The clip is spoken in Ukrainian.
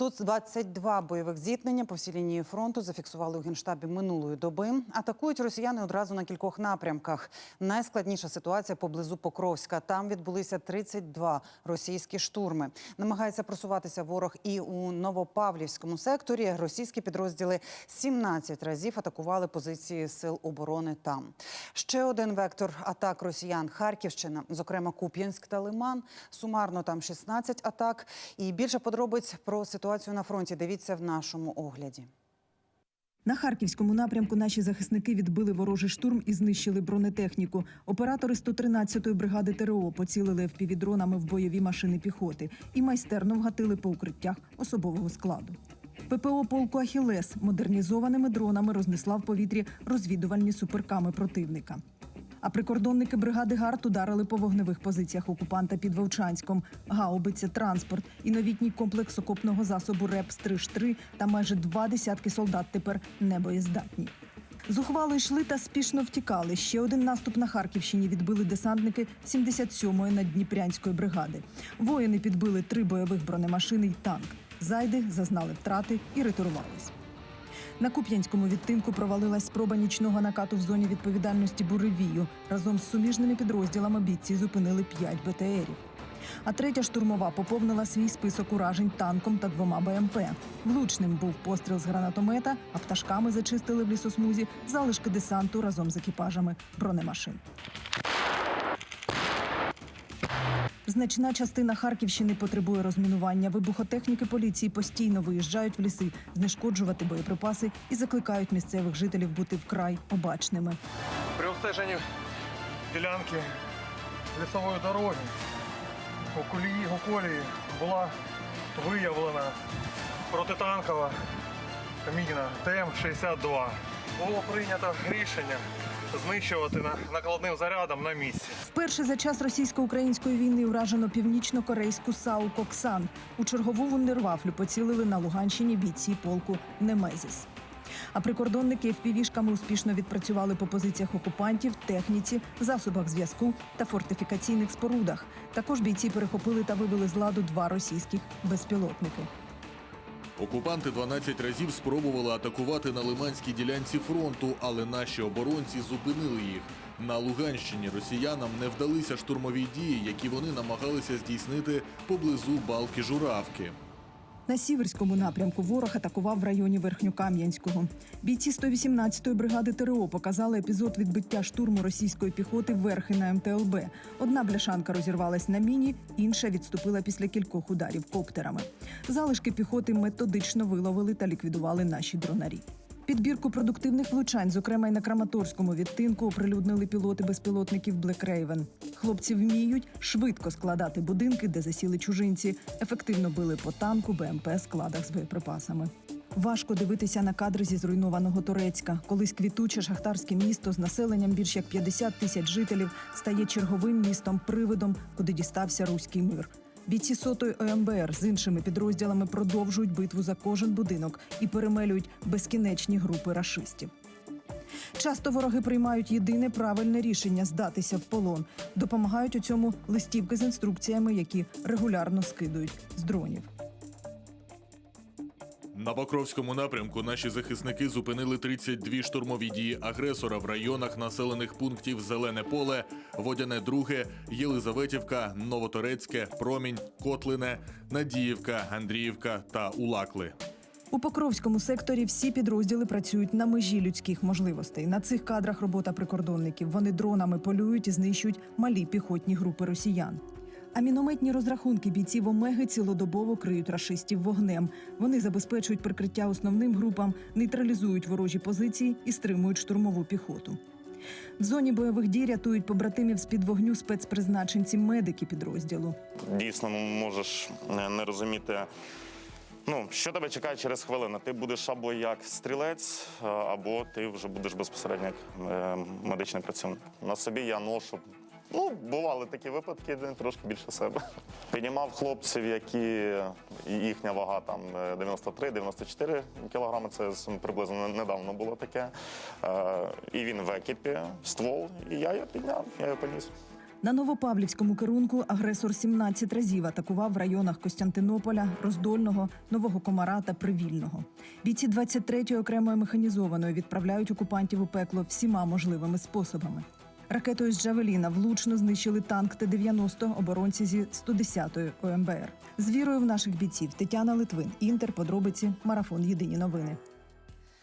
122 бойових зіткнення по всій лінії фронту зафіксували у генштабі минулої доби. Атакують росіяни одразу на кількох напрямках. Найскладніша ситуація поблизу Покровська. Там відбулися 32 російські штурми. Намагається просуватися ворог і у Новопавлівському секторі. Російські підрозділи 17 разів атакували позиції сил оборони там. Ще один вектор атак росіян Харківщина, зокрема Куп'янськ та Лиман. Сумарно там 16 атак. І більше подробиць про ситуацію на фронті дивіться в нашому огляді. На харківському напрямку наші захисники відбили ворожий штурм і знищили бронетехніку. Оператори 113-ї бригади ТРО поцілили впівдронами в бойові машини піхоти і майстерно вгатили по укриттях особового складу. ППО полку Ахілес модернізованими дронами рознесла в повітрі розвідувальні суперками противника. А прикордонники бригади ГАРД ударили по вогневих позиціях окупанта під Вовчанськом. Гаубиця, транспорт і новітній комплекс окопного засобу РЕП Стриж-3 та майже два десятки солдат тепер небоєздатні. Зухвало йшли та спішно втікали. Ще один наступ на Харківщині відбили десантники 77-ї наддніпрянської бригади. Воїни підбили три бойових бронемашини й танк. Зайди зазнали втрати і ретирувались. На Куп'янському відтинку провалилась спроба нічного накату в зоні відповідальності буревію. Разом з суміжними підрозділами бійці зупинили 5 БТРів. А третя штурмова поповнила свій список уражень танком та двома БМП. Влучним був постріл з гранатомета, а пташками зачистили в лісосмузі залишки десанту разом з екіпажами бронемашин. Значна частина Харківщини потребує розмінування. Вибухотехніки поліції постійно виїжджають в ліси, знешкоджувати боєприпаси і закликають місцевих жителів бути вкрай обачними. При обстеженні ділянки лісової дороги у колії, у колії була виявлена протитанкова міна ТМ-62. Було прийнято рішення знищувати на- накладним зарядом на місці. Вперше за час російсько-української війни уражено північно-корейську САУ Коксан. У чергову вундервафлю поцілили на Луганщині бійці полку Немезіс. А прикордонники впівішками успішно відпрацювали по позиціях окупантів, техніці, засобах зв'язку та фортифікаційних спорудах. Також бійці перехопили та вивели з ладу два російських безпілотники. Окупанти 12 разів спробували атакувати на лиманській ділянці фронту, але наші оборонці зупинили їх. На Луганщині росіянам не вдалися штурмові дії, які вони намагалися здійснити поблизу балки Журавки. На сіверському напрямку ворог атакував в районі Верхньокам'янського. Бійці 118-ї бригади ТРО показали епізод відбиття штурму російської піхоти верхи на МТЛБ. Одна бляшанка розірвалась на міні, інша відступила після кількох ударів коптерами. Залишки піхоти методично виловили та ліквідували наші дронарі. Підбірку продуктивних влучань, зокрема й на Краматорському відтинку, оприлюднили пілоти безпілотників Black Raven. Хлопці вміють швидко складати будинки, де засіли чужинці, ефективно били по танку, БМП, складах з боєприпасами. Важко дивитися на кадри зі зруйнованого Турецька. Колись квітуче шахтарське місто з населенням більш як 50 тисяч жителів стає черговим містом привидом, куди дістався руський мир. Бійці сотої ОМБР з іншими підрозділами продовжують битву за кожен будинок і перемелюють безкінечні групи рашистів. Часто вороги приймають єдине правильне рішення здатися в полон. Допомагають у цьому листівки з інструкціями, які регулярно скидують з дронів. На Покровському напрямку наші захисники зупинили 32 штурмові дії агресора в районах населених пунктів Зелене поле, Водяне Друге, Єлизаветівка, Новоторецьке, Промінь, Котлине, Надіївка, Андріївка та Улакли. У Покровському секторі всі підрозділи працюють на межі людських можливостей. На цих кадрах робота прикордонників. Вони дронами полюють і знищують малі піхотні групи росіян. А мінометні розрахунки бійців Омеги цілодобово криють рашистів вогнем. Вони забезпечують прикриття основним групам, нейтралізують ворожі позиції і стримують штурмову піхоту. В зоні бойових дій рятують побратимів з під вогню спецпризначенці медики підрозділу. дійсно можеш е, не розуміти. Ну, що тебе чекає через хвилину? Ти будеш або як стрілець, або ти вже будеш безпосередньо як е, медичний працівник. На собі я ношу. Ну, бували такі випадки, де трошки більше себе. Піднімав хлопців, які їхня вага там е, 93-94 кілограми. Це приблизно недавно було таке. Е, І він в екіпі, ствол, і я його підняв, я його поніс. На Новопавлівському керунку агресор 17 разів атакував в районах Костянтинополя, Роздольного, Нового Комара та Привільного. Бійці 23-ї окремої механізованої відправляють окупантів у пекло всіма можливими способами. Ракетою з Джавеліна влучно знищили танк Т-90 оборонці зі 110-ї ОМБР. З вірою в наших бійців Тетяна Литвин, Інтер, подробиці, марафон Єдині новини.